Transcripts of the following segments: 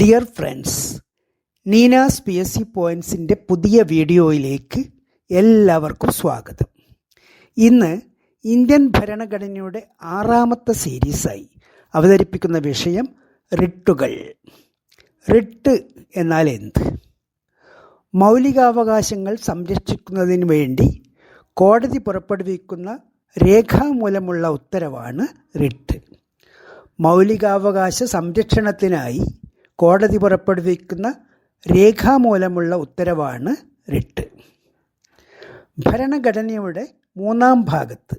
Dear friends Neenas P S C പോയിൻസിന്റെ പുതിയ വീഡിയോയിലേക്ക് എല്ലാവർക്കും സ്വാഗതം. ഇന്ന് ഇന്ത്യൻ ഭരണഘടനയുടെ ആറാമത്തെ സീരീസായി അവതരിപ്പിക്കുന്ന വിഷയം റിട്ടുകൾ. റിട്ട് എന്നാൽ എന്ത്? മൗലികാവകാശങ്ങൾ സംരക്ഷിക്കുന്നതിന് വേണ്ടി കോടതി പുറപ്പെടുവിക്കുന്ന രേഖാമൂലമുള്ള ഉത്തരവാണ് റിട്ട്. മൗലികാവകാശ സംരക്ഷണത്തിനായി കോടതി പുറപ്പെടുവിക്കുന്ന രേഖാമൂലമുള്ള ഉത്തരവാണ് റിട്ട്. ഭരണഘടനയുടെ മൂന്നാം ഭാഗത്ത്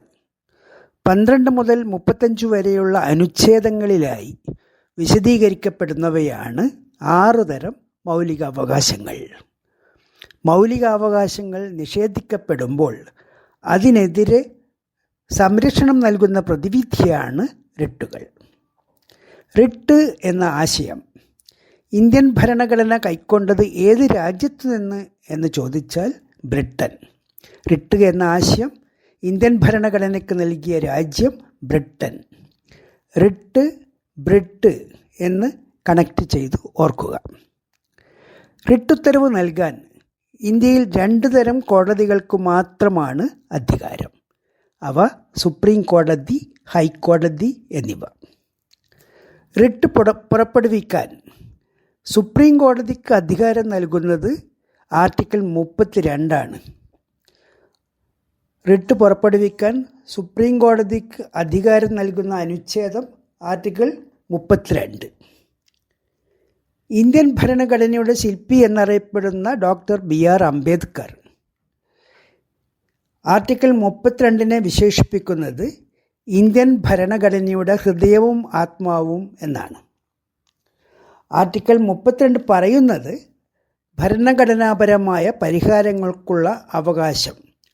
പന്ത്രണ്ട് മുതൽ മുപ്പത്തഞ്ച് വരെയുള്ള അനുച്ഛേദങ്ങളിലായി വിശദീകരിക്കപ്പെടുന്നവയാണ് ആറു തരം മൗലികാവകാശങ്ങൾ. മൗലികാവകാശങ്ങൾ നിഷേധിക്കപ്പെടുമ്പോൾ അതിനെതിരെ സംരക്ഷണം നൽകുന്ന പ്രതിവിധിയാണ് റിട്ടുകൾ. റിട്ട് എന്ന ആശയം ഇന്ത്യൻ ഭരണഘടന കൈക്കൊണ്ടത് ഏത് രാജ്യത്തു നിന്ന് എന്ന് ചോദിച്ചാൽ ബ്രിട്ടൻ. റിട്ടുക എന്ന ആശയം ഇന്ത്യൻ ഭരണഘടനയ്ക്ക് നൽകിയ രാജ്യം ബ്രിട്ടൻ. റിട്ട് ബ്രിട്ട് എന്ന് കണക്ട് ചെയ്തു ഓർക്കുക. റിട്ടുത്തരവ് നൽകാൻ ഇന്ത്യയിൽ രണ്ട് തരം കോടതികൾക്ക് മാത്രമാണ് അധികാരം. അവ സുപ്രീം കോടതി ഹൈക്കോടതി എന്നിവ. റിട്ട് പുറ പുറപ്പെടുവിക്കാൻ സുപ്രീം കോടതിക്ക് അധികാരം നൽകുന്നത് ആർട്ടിക്കിൾ മുപ്പത്തി രണ്ടാണ് റിട്ട് പുറപ്പെടുവിക്കാൻ സുപ്രീം കോടതിക്ക് അധികാരം നൽകുന്ന അനുച്ഛേദം ആർട്ടിക്കിൾ മുപ്പത്തിരണ്ട്. ഇന്ത്യൻ ഭരണഘടനയുടെ ശില്പി എന്നറിയപ്പെടുന്ന doctor B R Ambedkar article മുപ്പത്തിരണ്ടിനെ വിശേഷിപ്പിക്കുന്നത് ഇന്ത്യൻ ഭരണഘടനയുടെ ഹൃദയവും ആത്മാവും എന്നാണ്. ആർട്ടിക്കിൾ മുപ്പത്തിരണ്ട് പറയുന്നത് ഭരണഘടനാപരമായ പരിഹാരങ്ങൾക്കുള്ള അവകാശം.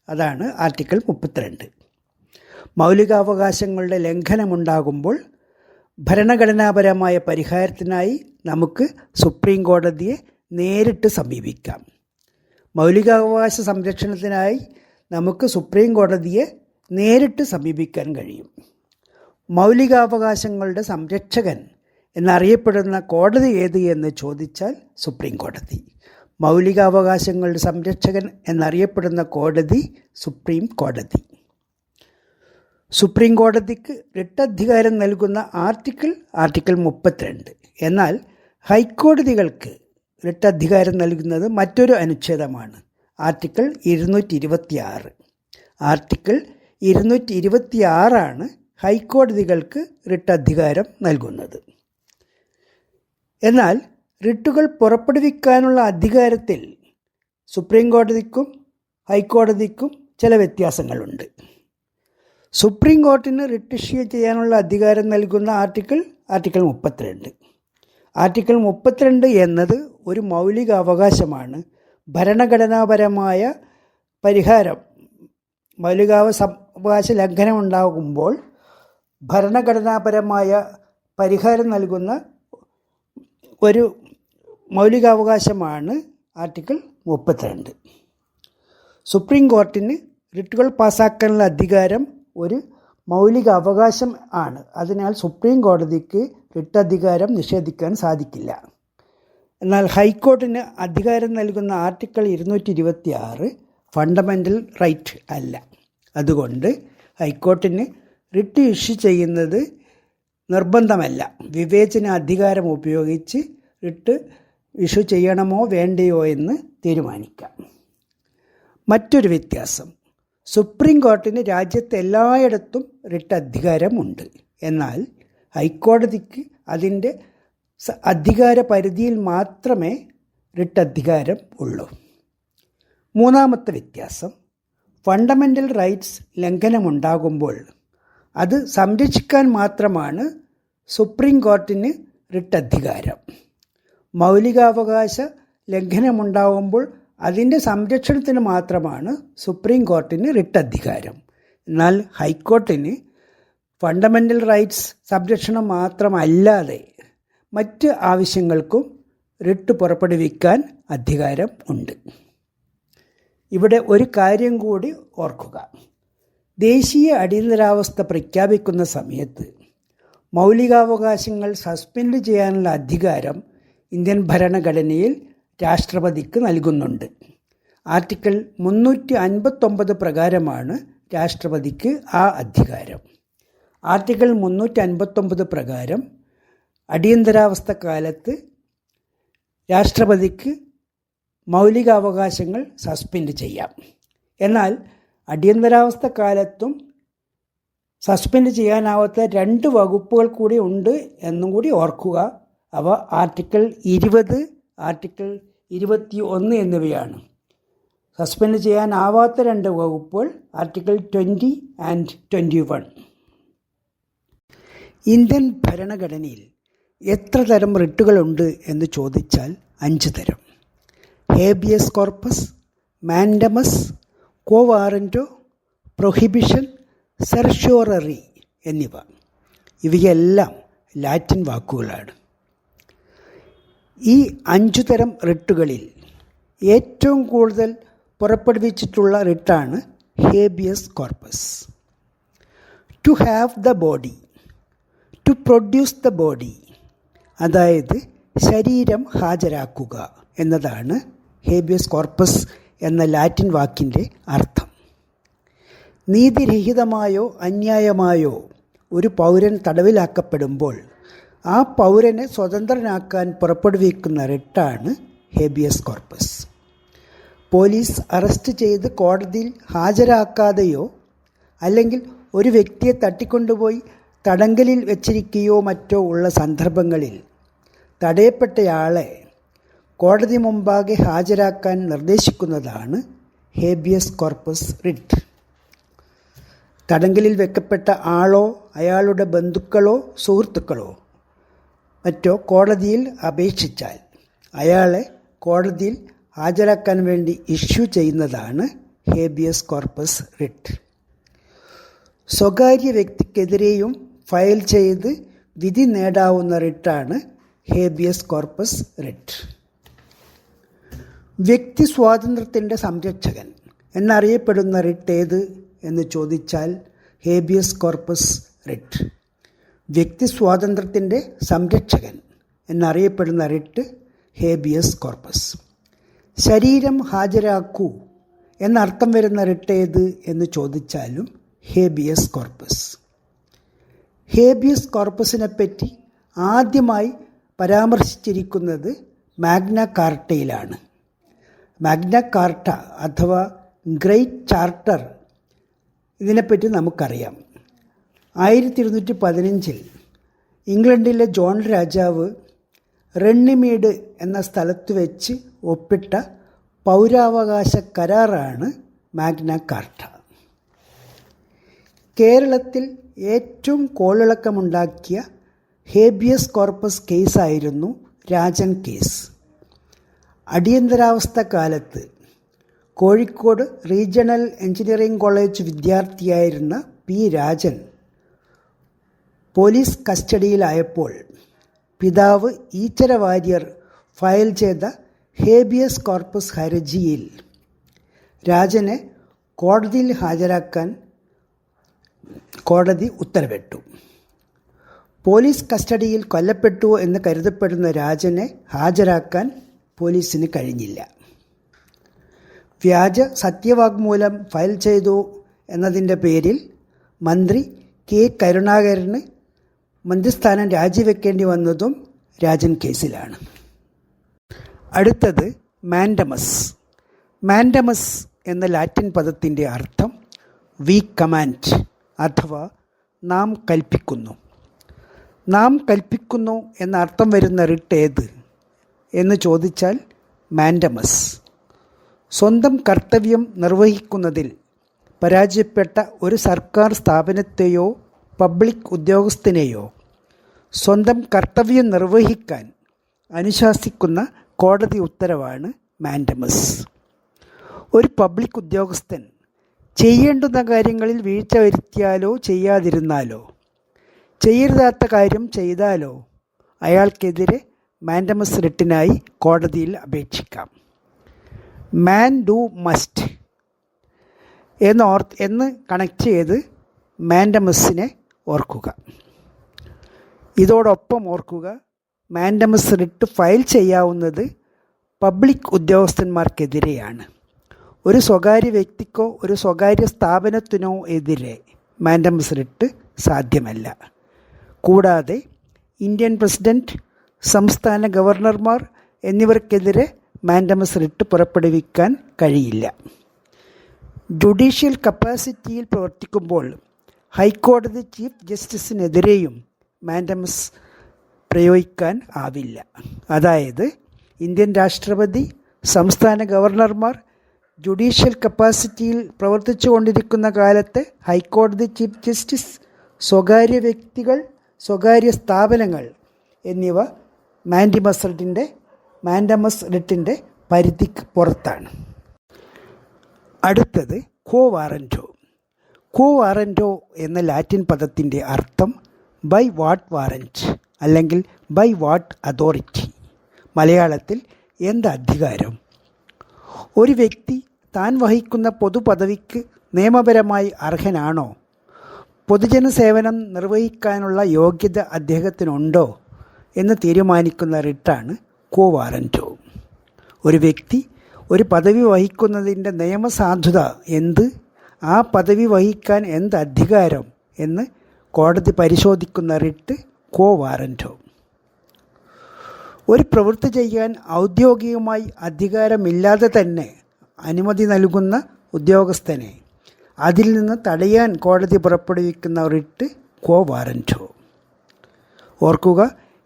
അതാണ് ആർട്ടിക്കിൾ മുപ്പത്തിരണ്ട്. മൗലികാവകാശങ്ങളുടെ ലംഘനമുണ്ടാകുമ്പോൾ ഭരണഘടനാപരമായ പരിഹാരത്തിനായി നമുക്ക് സുപ്രീം കോടതിയെ നേരിട്ട് സമീപിക്കാം. മൗലികാവകാശ സംരക്ഷണത്തിനായി നമുക്ക് സുപ്രീം കോടതിയെ നേരിട്ട് സമീപിക്കാൻ കഴിയും. മൗലികാവകാശങ്ങളുടെ സംരക്ഷകൻ എന്നറിയപ്പെടുന്ന കോടതി ഏത് എന്ന് ചോദിച്ചാൽ സുപ്രീം കോടതി. മൗലികാവകാശങ്ങളുടെ സംരക്ഷകൻ എന്നറിയപ്പെടുന്ന കോടതി സുപ്രീം കോടതി. സുപ്രീം കോടതിക്ക് റിട്ട് അധികാരം നൽകുന്ന ആർട്ടിക്കിൾ ആർട്ടിക്കിൾ മുപ്പത്തിരണ്ട്. എന്നാൽ ഹൈക്കോടതികൾക്ക് റിട്ട് അധികാരം നൽകുന്നത് മറ്റൊരു അനുച്ഛേദമാണ്. ആർട്ടിക്കിൾ ഇരുന്നൂറ്റി ഇരുപത്തി ആറ് ആർട്ടിക്കിൾ ഇരുന്നൂറ്റി ഇരുപത്തി ആറാണ് ഹൈക്കോടതികൾക്ക് റിട്ട് അധികാരം നൽകുന്നത്. എന്നാൽ റിട്ടുകൾ പുറപ്പെടുവിക്കാനുള്ള അധികാരത്തിൽ സുപ്രീം കോടതിക്കും ഹൈക്കോടതിക്കും ചില വ്യത്യാസങ്ങളുണ്ട്. സുപ്രീം കോർട്ടിന് റിട്ട് ഇഷ്യൂ ചെയ്യാനുള്ള അധികാരം നൽകുന്ന ആർട്ടിക്കിൾ ആർട്ടിക്കിൾ മുപ്പത്തിരണ്ട്. ആർട്ടിക്കിൾ മുപ്പത്തിരണ്ട് എന്നത് ഒരു മൗലിക അവകാശമാണ്. ഭരണഘടനാപരമായ പരിഹാരം മൗലികാവകാശ ലംഘനം ഉണ്ടാകുമ്പോൾ ഭരണഘടനാപരമായ പരിഹാരം നൽകുന്ന ഒരു മൗലികാവകാശമാണ് ആർട്ടിക്കിൾ മുപ്പത്തിരണ്ട്. സുപ്രീം കോർട്ടിന് റിട്ടുകൾ പാസ്സാക്കാനുള്ള അധികാരം ഒരു മൗലിക അവകാശം ആണ്. അതിനാൽ സുപ്രീം കോടതിക്ക് റിട്ട് അധികാരം നിഷേധിക്കാൻ സാധിക്കില്ല. എന്നാൽ ഹൈക്കോർട്ടിന് അധികാരം നൽകുന്ന ആർട്ടിക്കിൾ ഇരുന്നൂറ്റി ഇരുപത്തി ആറ് ഫണ്ടമെന്റൽ റൈറ്റ് അല്ല. അതുകൊണ്ട് ഹൈക്കോർട്ടിന് റിട്ട് ഇഷ്യൂ ചെയ്യുന്നത് നിർബന്ധമല്ല. വിവേചന അധികാരം ഉപയോഗിച്ച് ഇട്ട് ഇഷ്യൂ ചെയ്യണമോ വേണ്ടയോ എന്ന് തീരുമാനിക്കാം. മറ്റൊരു വ്യത്യാസം. സുപ്രീം കോർട്ടിന് രാജ്യത്തെ എല്ലായിടത്തും റിട്ട് അധികാരമുണ്ട് എന്നാൽ ഹൈക്കോടതിക്ക് അതിന്റെ അധികാര പരിധിയിൽ മാത്രമേ റിട്ട് അധികാരം ഉള്ളൂ. മൂന്നാമത്തെ വ്യത്യാസം. ഫണ്ടമെന്റൽ റൈറ്റ്സ് ലംഘനമുണ്ടാകുമ്പോൾ അത് സംരക്ഷിക്കാൻ മാത്രമാണ് സുപ്രീം കോർട്ടിന് റിട്ട് അധികാരം മൗലികാവകാശ ലംഘനമുണ്ടാവുമ്പോൾ അതിന്റെ സംരക്ഷണത്തിന് മാത്രമാണ് സുപ്രീം കോർട്ടിന് റിട്ട് അധികാരം എന്നാൽ ഹൈക്കോർട്ടിന് ഫണ്ടമെന്റൽ റൈറ്റ്സ് സംരക്ഷണം മാത്രമല്ലാതെ മറ്റ് ആവശ്യങ്ങൾക്കും റിട്ട് പുറപ്പെടുവിക്കാൻ അധികാരം ഉണ്ട്. ഇവിടെ ഒരു കാര്യം കൂടി ഓർക്കുക. ദേശീയ അടിയന്തരാവസ്ഥ പ്രഖ്യാപിക്കുന്ന സമയത്ത് മൗലികാവകാശങ്ങൾ സസ്പെൻഡ് ചെയ്യാനുള്ള അധികാരം ഇന്ത്യൻ ഭരണഘടനയിൽ രാഷ്ട്രപതിക്ക് നൽകുന്നുണ്ട്. ആർട്ടിക്കിൾ മുന്നൂറ്റി അൻപത്തൊമ്പത് പ്രകാരമാണ് രാഷ്ട്രപതിക്ക് ആ അധികാരം. ആർട്ടിക്കിൾ മുന്നൂറ്റി അൻപത്തൊമ്പത് പ്രകാരം അടിയന്തരാവസ്ഥ കാലത്ത് രാഷ്ട്രപതിക്ക് മൗലികാവകാശങ്ങൾ സസ്പെൻഡ് ചെയ്യാം. എന്നാൽ അടിയന്തരാവസ്ഥ കാലത്തും സസ്പെൻഡ് ചെയ്യാനാവാത്ത രണ്ട് വകുപ്പുകൾ കൂടി ഉണ്ട് എന്നും കൂടി ഓർക്കുക. അവ ആർട്ടിക്കിൾ ഇരുപത് ആർട്ടിക്കിൾ ഇരുപത്തി ഒന്ന് എന്നിവയാണ്. സസ്പെൻഡ് ചെയ്യാനാവാത്ത രണ്ട് വകുപ്പുകൾ article twenty and twenty one Indian ഭരണഘടനയിൽ എത്ര തരം റിട്ടുകളുണ്ട് എന്ന് ചോദിച്ചാൽ അഞ്ച് തരം. Habeas corpus mandamus quo warranto prohibition certiorari എന്നിവ. ഇവയെല്ലാം ലാറ്റിൻ വാക്കുകളാണ്. ഈ അഞ്ചു തരം റിട്ടുകളിൽ ഏറ്റവും കൂടുതൽ പുറപ്പെടുവിച്ചിട്ടുള്ള റിട്ടാണ് habeas corpus. To have the body to produce the body അതായത് ശരീരം ഹാജരാക്കുക എന്നതാണ് ഹേബിയസ് കോർപ്പസ് എന്ന ലാറ്റിൻ വാക്കിന്റെ അർത്ഥം. നീതിരഹിതമായോ അന്യായമായോ ഒരു പൗരൻ തടവിലാക്കപ്പെടുമ്പോൾ ആ പൗരനെ സ്വതന്ത്രനാക്കാൻ പുറപ്പെടുവിക്കുന്ന റിട്ടാണ് ഹേബിയസ് കോർപ്പസ്. പോലീസ് അറസ്റ്റ് ചെയ്ത് കോടതിയിൽ ഹാജരാക്കാതെയോ അല്ലെങ്കിൽ ഒരു വ്യക്തിയെ തട്ടിക്കൊണ്ടുപോയി തടങ്കലിൽ വെച്ചിരിക്കുകയോ മറ്റോ ഉള്ള സന്ദർഭങ്ങളിൽ തടയപ്പെട്ടയാളെ കോടതി മുമ്പാകെ ഹാജരാക്കാൻ നിർദ്ദേശിക്കുന്നതാണ് ഹേബിയസ് കോർപ്പസ് റിട്ട് തടങ്കലിൽ വെക്കപ്പെട്ട ആളോ അയാളുടെ ബന്ധുക്കളോ സുഹൃത്തുക്കളോ മറ്റോ കോടതിയിൽ അപേക്ഷിച്ചാൽ അയാളെ കോടതിയിൽ ഹാജരാക്കാൻ വേണ്ടി ഇഷ്യൂ ചെയ്യുന്നതാണ് ഹേബിയസ് കോർപ്പസ് റിട്ട് സ്വകാര്യ വ്യക്തിക്കെതിരെയും ഫയൽ ചെയ്ത് വിധി നേടാവുന്ന റിട്ടാണ് ഹേബിയസ് കോർപ്പസ് റിട്ട് വ്യക്തി സ്വാതന്ത്ര്യത്തിന്റെ സംരക്ഷകൻ എന്നറിയപ്പെടുന്ന റിട്ട് ഏത് എന്ന് ചോദിച്ചാൽ ഹേബിയസ് കോർപ്പസ് റിട്ട്. വ്യക്തി സ്വാതന്ത്ര്യത്തിന്റെ സംരക്ഷകൻ എന്നറിയപ്പെടുന്ന റിട്ട് ഹേബിയസ് കോർപ്പസ്. ശരീരം ഹാജരാക്കൂ എന്നർത്ഥം വരുന്ന റിട്ട് ഏത് എന്ന് ചോദിച്ചാലും ഹേബിയസ് കോർപ്പസ്. ഹേബിയസ് കോർപ്പസിനെ പറ്റി ആദ്യമായി പരാമർശിച്ചിരിക്കുന്നത് മാഗ്ന കാർട്ടയിലാണ്. മാഗ്ന കാർട്ട അഥവാ ഗ്രേറ്റ് ചാർട്ടർ ഇതിനെപ്പറ്റി നമുക്കറിയാം. ആയിരത്തി ഇരുന്നൂറ്റി പതിനഞ്ചിൽ ഇംഗ്ലണ്ടിലെ ജോൺ രാജാവ് റെണ്ണിമീഡ് എന്ന സ്ഥലത്ത് വെച്ച് ഒപ്പിട്ട പൗരാവകാശ കരാറാണ് മാഗ്ന കാർട്ട കേരളത്തിൽ ഏറ്റവും കോളിളക്കമുണ്ടാക്കിയ ഹേബിയസ് കോർപ്പസ് കേസായിരുന്നു രാജൻ കേസ് അടിയന്തരാവസ്ഥ കാലത്ത് കോഴിക്കോട് റീജിയണൽ എഞ്ചിനീയറിംഗ് കോളേജ് വിദ്യാർത്ഥിയായിരുന്ന പി രാജൻ പോലീസ് കസ്റ്റഡിയിലായപ്പോൾ പിതാവ് ഈച്ചര വാര്യർ ഫയൽ ചെയ്ത ഹേബിയസ് കോർപ്പസ് ഹർജിയിൽ രാജനെ കോടതിയിൽ ഹാജരാക്കാൻ കോടതി ഉത്തരവിട്ടു. പോലീസ് കസ്റ്റഡിയിൽ കൊല്ലപ്പെട്ടു എന്ന് കരുതപ്പെടുന്ന രാജനെ ഹാജരാക്കാൻ പോലീസിന് കഴിഞ്ഞില്ല. വ്യാജ സത്യവാഗ്മൂലം ഫയൽ ചെയ്തു എന്നതിന്റെ പേരിൽ മന്ത്രി കെ കരുണാകരന് മന്ത്രിസ്ഥാനം രാജിവെക്കേണ്ടി വന്നതും രാജൻ കേസിലാണ്. അടുത്തത് മാൻഡമസ്. മാൻഡമസ് എന്ന ലാറ്റിൻ പദത്തിന്റെ അർത്ഥം വി കമാൻഡ് അഥവാ നാം കൽപ്പിക്കുന്നു. നാം കൽപ്പിക്കുന്നു എന്ന അർത്ഥം വരുന്ന റിട്ട് ഏത്? എന്ന് ചോദിച്ചാൽ മാൻഡമസ്. സ്വന്തം കർത്തവ്യം നിർവഹിക്കുന്നതിൽ പരാജയപ്പെട്ട ഒരു സർക്കാർ സ്ഥാപനത്തെയോ പബ്ലിക് ഉദ്യോഗസ്ഥനെയോ സ്വന്തം കർത്തവ്യം നിർവഹിക്കാൻ അനുശാസിക്കുന്ന കോടതി ഉത്തരവാണ് മാൻഡമസ്. ഒരു പബ്ലിക് ഉദ്യോഗസ്ഥൻ ചെയ്യേണ്ടുന്ന കാര്യങ്ങളിൽ വീഴ്ച വരുത്തിയാലോ ചെയ്യാതിരുന്നാലോ ചെയ്യരുതാത്ത കാര്യം ചെയ്താലോ അയാൾക്കെതിരെ മാൻഡമസ് റിട്ടിനായി കോടതിയിൽ അപേക്ഷിക്കാം. മാൻ ഡു മസ്റ്റ് എന്ന് ഓർ എന്ന് കണക്ട് ചെയ്ത് മാൻഡമസിനെ ഓർക്കുക. ഇതോടൊപ്പം ഓർക്കുക മാൻഡമസ് റിട്ട് ഫയൽ ചെയ്യാവുന്നത് പബ്ലിക് ഉദ്യോഗസ്ഥന്മാർക്കെതിരെയാണ്. ഒരു സ്വകാര്യ വ്യക്തിക്കോ ഒരു സ്വകാര്യ സ്ഥാപനത്തിനോ എതിരെ മാൻഡമസ് റിട്ട് സാധ്യമല്ല. കൂടാതെ ഇന്ത്യൻ പ്രസിഡന്റ് സംസ്ഥാന ഗവർണർമാർ എന്നിവർക്കെതിരെ മാൻഡമസ് റിട്ട് പുറപ്പെടുവിക്കാൻ കഴിയില്ല. ജുഡീഷ്യൽ കപ്പാസിറ്റിയിൽ പ്രവർത്തിക്കുമ്പോൾ ഹൈക്കോടതി ചീഫ് ജസ്റ്റിസിനെതിരെയും മാൻഡമസ് പ്രയോഗിക്കാൻ ആവില്ല. അതായത് ഇന്ത്യൻ രാഷ്ട്രപതി സംസ്ഥാന ഗവർണർമാർ ജുഡീഷ്യൽ കപ്പാസിറ്റിയിൽ പ്രവർത്തിച്ചു കൊണ്ടിരിക്കുന്ന കാലത്ത് ഹൈക്കോടതി ചീഫ് ജസ്റ്റിസ് സ്വകാര്യ വ്യക്തികൾ സ്വകാര്യ സ്ഥാപനങ്ങൾ എന്നിവ മാൻഡിമസ് റെഡിന്റെ മാൻഡമസ് റെഡിന്റെ പരിധിക്ക് പുറത്താണ്. അടുത്തത് കോവാറന്റോ കോവാറന്റോ എന്ന ലാറ്റിൻ പദത്തിന്റെ അർത്ഥം ബൈ വാട്ട് വാറന്റ് അല്ലെങ്കിൽ ബൈ വാട്ട് അതോറിറ്റി. മലയാളത്തിൽ എന്ത് അധികാരം? ഒരു വ്യക്തി താൻ വഹിക്കുന്ന പൊതുപദവിക്ക് നിയമപരമായി അർഹനാണോ? പൊതുജന സേവനം നിർവഹിക്കാനുള്ള യോഗ്യത അദ്ദേഹത്തിനുണ്ടോ? എന്ന് തീരുമാനിക്കുന്ന റിട്ടാണ് കോ വാറന്റോ ഒരു വ്യക്തി ഒരു പദവി വഹിക്കുന്നതിന്റെ നിയമസാധുത എന്ത്? ആ പദവി വഹിക്കാൻ എന്ത് അധികാരം എന്ന് കോടതി പരിശോധിക്കുന്ന റിട്ട് കോ വാറന്റോ ഒരു പ്രവൃത്തി ചെയ്യാൻ ഔദ്യോഗികമായി അധികാരമില്ലാതെ തന്നെ അനുമതി നൽകുന്ന ഉദ്യോഗസ്ഥനെ അതിൽ നിന്ന് തടയാൻ കോടതി പുറപ്പെടുവിക്കുന്ന റിട്ട് കോ വാറന്റോ ഓർക്കുക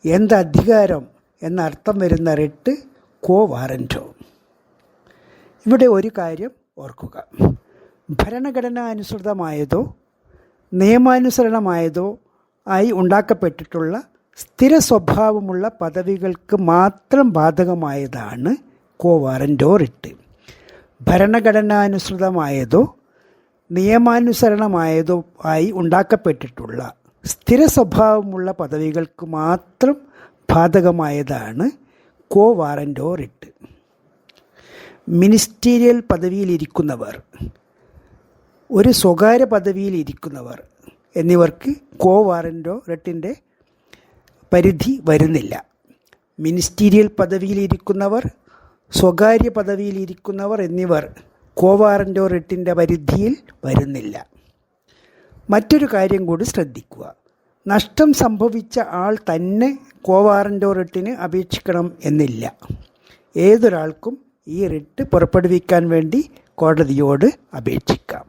എന്ത് അധികാരം എന്നർത്ഥം വരുന്ന റിട്ട് കോ വാറന്റോ ഇവിടെ ഒരു കാര്യം ഓർക്കുക. ഭരണഘടന അനുസൃതമായതോ നിയമാനുസരണമായതോ ആയി ഉണ്ടാക്കപ്പെട്ടിട്ടുള്ള സ്ഥിര സ്വഭാവമുള്ള പദവികൾക്ക് മാത്രം ബാധകമായതാണ് കോ വാറന്റോ റിട്ട് ഭരണഘടനാനുസൃതമായതോ നിയമാനുസരണമായതോ ആയി ഉണ്ടാക്കപ്പെട്ടിട്ടുള്ള സ്ഥിര സ്വഭാവമുള്ള പദവികൾക്ക് മാത്രം ബാധകമായതാണ് കോ വാറന്റോ റിട്ട് മിനിസ്റ്റീരിയൽ പദവിയിലിരിക്കുന്നവർ ഒരു സ്വകാര്യ പദവിയിലിരിക്കുന്നവർ എന്നിവർക്ക് കോ വാറന്റോ റിട്ടിന്റെ പരിധി വരുന്നില്ല. മിനിസ്റ്റീരിയൽ പദവിയിലിരിക്കുന്നവർ സ്വകാര്യ പദവിയിലിരിക്കുന്നവർ എന്നിവർ കോ വാറന്റോ റിട്ടിന്റെ പരിധിയിൽ വരുന്നില്ല. മറ്റൊരു കാര്യം കൂടി ശ്രദ്ധിക്കുക. നഷ്ടം സംഭവിച്ച ആൾ തന്നെ കോവാറന്റോ റിട്ടിന് അപേക്ഷിക്കണം എന്നില്ല. ഏതൊരാൾക്കും ഈ റിട്ട് പുറപ്പെടുവിക്കാൻ വേണ്ടി കോടതിയോട് അപേക്ഷിക്കാം.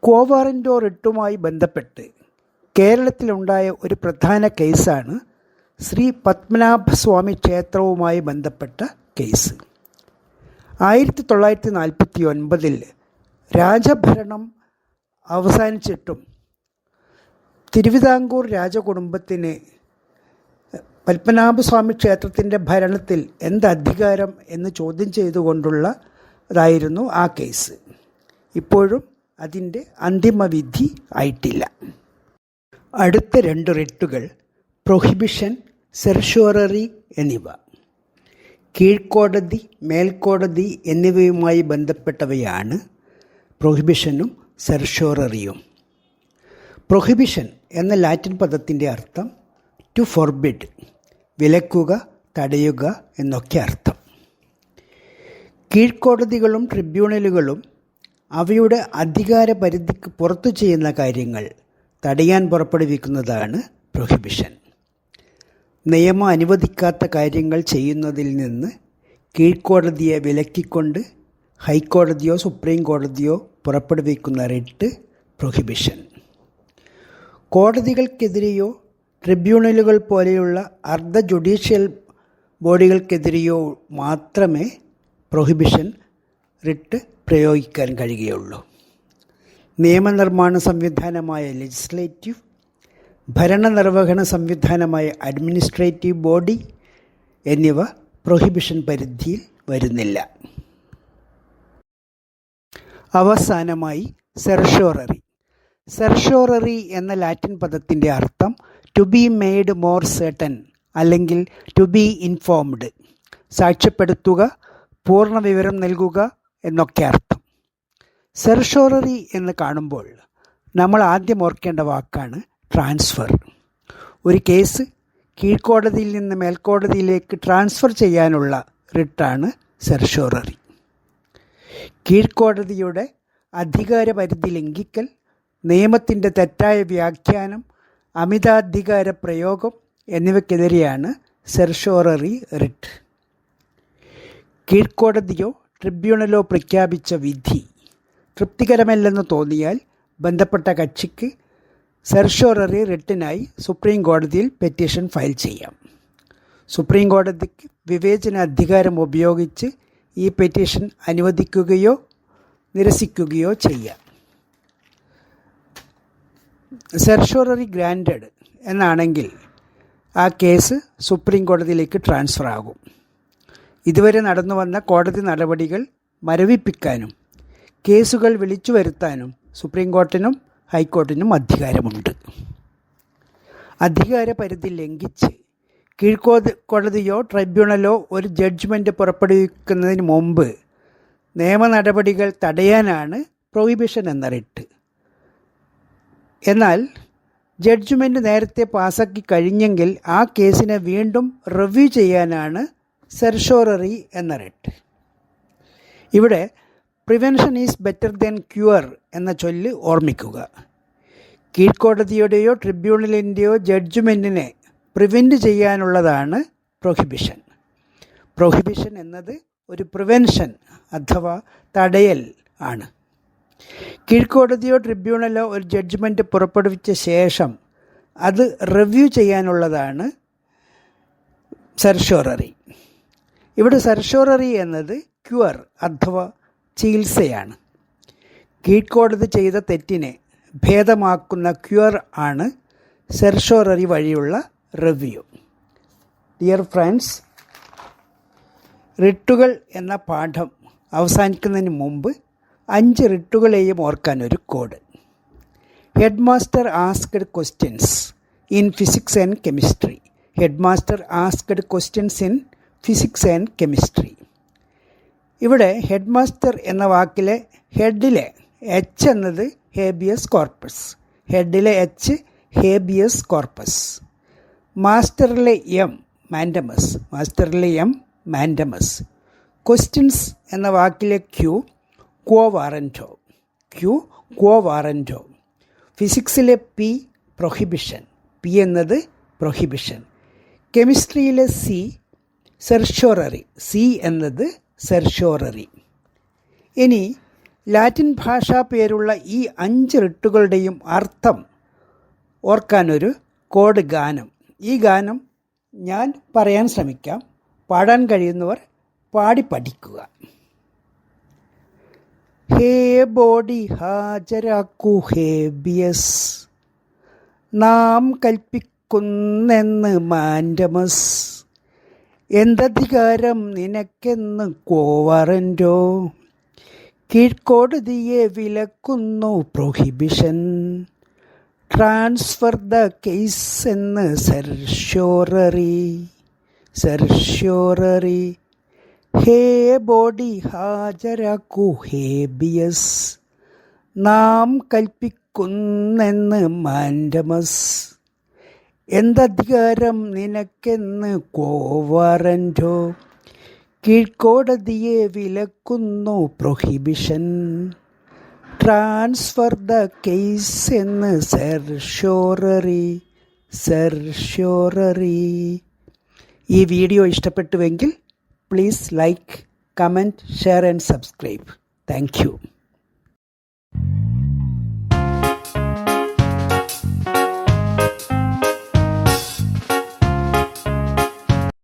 കോവാറന്റോ റിട്ടുമായി ബന്ധപ്പെട്ട് കേരളത്തിലുണ്ടായ ഒരു പ്രധാന കേസാണ് ശ്രീ പത്മനാഭസ്വാമി ക്ഷേത്രവുമായി ബന്ധപ്പെട്ട കേസ്. ആയിരത്തി തൊള്ളായിരത്തി നാൽപ്പത്തി ഒൻപതിൽ രാജഭരണം അവസാനിച്ചിട്ടും തിരുവിതാംകൂർ രാജകുടുംബത്തിന് പത്മനാഭസ്വാമി ക്ഷേത്രത്തിന്റെ ഭരണത്തിൽ എന്തധികാരം എന്ന് ചോദ്യം ചെയ്തുകൊണ്ടുള്ളതായിരുന്നു ആ കേസ്. ഇപ്പോഴും അതിന്റെ അന്തിമവിധി ആയിട്ടില്ല. അടുത്ത രണ്ട് റിട്ടുകൾ പ്രൊഹിബിഷൻ സെർഷ്യോററി എന്നിവ. കീഴ്ക്കോടതി മേൽക്കോടതി എന്നിവയുമായി ബന്ധപ്പെട്ടവയാണ് പ്രൊഹിബിഷനും സെർഷോററിയും പ്രൊഹിബിഷൻ എന്ന ലാറ്റിൻ പദത്തിന്റെ അർത്ഥം ടു ഫോർബിഡ് വിലക്കുക തടയുക എന്നൊക്കെ അർത്ഥം. കീഴ്ക്കോടതികളും ട്രിബ്യൂണലുകളും അവയുടെ അധികാര പരിധിക്ക് പുറത്തു ചെയ്യുന്ന കാര്യങ്ങൾ തടയാൻ പുറപ്പെടുവിക്കുന്നതാണ് പ്രൊഹിബിഷൻ നിയമം അനുവദിക്കാത്ത കാര്യങ്ങൾ ചെയ്യുന്നതിൽ നിന്ന് കീഴ്ക്കോടതിയെ വിലക്കിക്കൊണ്ട് ഹൈക്കോടതിയോ സുപ്രീം കോടതിയോ പുറപ്പെടുവിക്കുന്ന റിട്ട് പ്രൊഹിബിഷൻ. കോടതികൾക്കെതിരെയോ ട്രിബ്യൂണലുകൾ പോലെയുള്ള അർദ്ധ ജുഡീഷ്യൽ ബോഡികൾക്കെതിരെയോ മാത്രമേ പ്രൊഹിബിഷൻ റിട്ട് പ്രയോഗിക്കാൻ കഴിയുകയുള്ളൂ. നിയമനിർമ്മാണ സംവിധാനമായ ലെജിസ്ലേറ്റീവ് ഭരണനിർവഹണ സംവിധാനമായ അഡ്മിനിസ്ട്രേറ്റീവ് ബോഡി എന്നിവ പ്രൊഹിബിഷൻ പരിധിയിൽ വരുന്നില്ല. അവസാനമായി സെർഷോററി. സെർഷോററി എന്ന ലാറ്റിൻ പദത്തിന്റെ അർത്ഥം to be made more certain അല്ലെങ്കിൽ ടു ബി ഇൻഫോംഡ് സാക്ഷ്യപ്പെടുത്തുക പൂർണ വിവരം നൽകുക എന്നൊക്കെ അർത്ഥം. സെർഷോററി എന്ന് കാണുമ്പോൾ നമ്മൾ ആദ്യം ഓർക്കേണ്ട വാക്കാണ് ട്രാൻസ്ഫർ. ഒരു കേസ് കീഴ്ക്കോടതിയിൽ നിന്ന് മേൽക്കോടതിയിലേക്ക് ട്രാൻസ്ഫർ ചെയ്യാനുള്ള റിട്ടാണ് സെർഷോററി. കീഴ്ക്കോടതിയുടെ അധികാരപരിധി ലംഘിക്കൽ നിയമത്തിന്റെ തെറ്റായ വ്യാഖ്യാനം അമിതാധികാര പ്രയോഗം എന്നിവയ്ക്കെതിരെയാണ് സെർഷോററി റിട്ട്. കീഴ്ക്കോടതിയോ ട്രിബ്യൂണലോ പ്രഖ്യാപിച്ച വിധി തൃപ്തികരമല്ലെന്ന് തോന്നിയാൽ ബന്ധപ്പെട്ട കക്ഷിക്ക് സെർഷോററി റിട്ടിനായി സുപ്രീം കോടതിയിൽ പെറ്റീഷൻ ഫയൽ ചെയ്യാം. സുപ്രീം കോടതിക്ക് വിവേചന അധികാരം ഉപയോഗിച്ച് ഈ പെറ്റീഷൻ അനുവദിക്കുകയോ നിരസിക്കുകയോ ചെയ്യാം. സെർഷോററി ഗ്രാൻഡഡ് എന്നാണെങ്കിൽ ആ കേസ് സുപ്രീം കോടതിയിലേക്ക് ട്രാൻസ്ഫർ ആകും. ഇതുവരെ നടന്നു വന്ന കോടതി നടപടികൾ മരവിപ്പിക്കാനും കേസുകൾ വിളിച്ചു വരുത്താനും സുപ്രീം കോടതിനും ഹൈക്കോടതിനും അധികാരമുണ്ട്. അധികാര പരിധി ലംഘിച്ച് കീഴ്ക്കോടതി കോടതിയോ ട്രൈബ്യൂണലോ ഒരു ജഡ്ജ്മെന്റ് പുറപ്പെടുവിക്കുന്നതിന് മുമ്പ് നിയമ നടപടികൾ തടയാനാണ് പ്രൊഹിബിഷൻ എന്ന റിട്ട്. എന്നാൽ ജഡ്ജ്മെന്റ് നേരത്തെ പാസാക്കി കഴിഞ്ഞെങ്കിൽ ആ കേസിനെ വീണ്ടും റിവ്യൂ ചെയ്യാനാണ് സെർഷോററി എന്ന റിട്ട്. ഇവിടെ prevention is better than cure എന്ന ചൊല്ല് ഓർമ്മിക്കുക. കീഴ്ക്കോടതിയുടെയോ ട്രിബ്യൂണലിന്റെയോ ജഡ്ജ്മെന്റിനെ പ്രിവെന്റ് ചെയ്യാനുള്ളതാണ് പ്രൊഹിബിഷൻ പ്രൊഹിബിഷൻ എന്നത് ഒരു പ്രിവെൻഷൻ അഥവാ തടയൽ ആണ്. കീഴ്ക്കോടതിയോ ട്രിബ്യൂണലോ ഒരു ജഡ്ജ്മെന്റ് പുറപ്പെടുവിച്ച ശേഷം അത് റിവ്യൂ ചെയ്യാനുള്ളതാണ് സർഷോററി ഇവിടെ സർഷോററി എന്നത് ക്യുവർ അഥവാ ചികിത്സയാണ്. കീഴ്ക്കോടതി ചെയ്ത തെറ്റിനെ ഭേദമാക്കുന്ന ക്യുവർ ആണ് സെർഷോററി വഴിയുള്ള റിവ്യൂ. ഡിയർ ഫ്രണ്ട്സ് റിട്ടുകൾ എന്ന പാഠം അവസാനിക്കുന്നതിന് മുമ്പ് അഞ്ച് റിട്ടുകളെയും ഓർക്കാൻ ഒരു code. Head master asked questions in physics and chemistry. Head master asked questions in physics and chemistry. ഇവിടെ ഹെഡ് മാസ്റ്റർ എന്ന വാക്കിലെ ഹെഡിലെ എച്ച് എന്നത് ഹേബിയസ് കോർപ്പസ്. ഹെഡിലെ എച്ച് ഹേബിയസ് കോർപ്പസ്. മാസ്റ്ററിലെ എം മാൻഡമസ് മാസ്റ്ററിലെ എം മാൻഡമസ് ക്വസ്റ്റ്യൻസ് എന്ന വാക്കിലെ Q quo warranto Q quo warranto ഫിസിക്സിലെ P prohibition P എന്നത് പ്രൊഹിബിഷൻ കെമിസ്ട്രിയിലെ സി സെർഷോററി സി എന്നത് സെർഷോററി ഇനി ലാറ്റിൻ ഭാഷാ പേരുള്ള ഈ അഞ്ച് റിട്ടുകളുടെയും അർത്ഥം ഓർക്കാനൊരു കോഡ് ഗാനം. ഈ ഗാനം ഞാൻ പറയാൻ ശ്രമിക്കാം. പാടാൻ കഴിയുന്നവർ പാടി പഠിക്കുക. ഹേ ബോഡി ഹാജരാക്കൂ ഹേ ബിയസ്. നാം കൽപ്പിക്കുന്നെന്ന് മാൻഡമസ്. എന്തധികാരം നിനക്കെന്ന് കോവറന്റോ കീഴ്ക്കോടതിയെ വിലക്കുന്നു പ്രൊഹിബിഷൻ. ട്രാൻസ്ഫർ ദ കേസ് എന്ന് സെർഷോററി സെർഷോററി ഹേ ബോഡി ഹാജരാക്കൂ ഹേബിയസ് നാം കൽപ്പിക്കുന്നെന്ന് മാൻഡമസ്. എന്തധികാരം നിനക്കെന്ന് കോവാറന്റോ കീഴ്ക്കോടതിയെ വിലക്കുന്നു പ്രൊഹിബിഷൻ. ട്രാൻസ്ഫർ ദ കേസ് എന്ന് സെർഷോററി സെർഷോററി ഈ വീഡിയോ ഇഷ്ടപ്പെട്ടുവെങ്കിൽ please like comment share and subscribe thank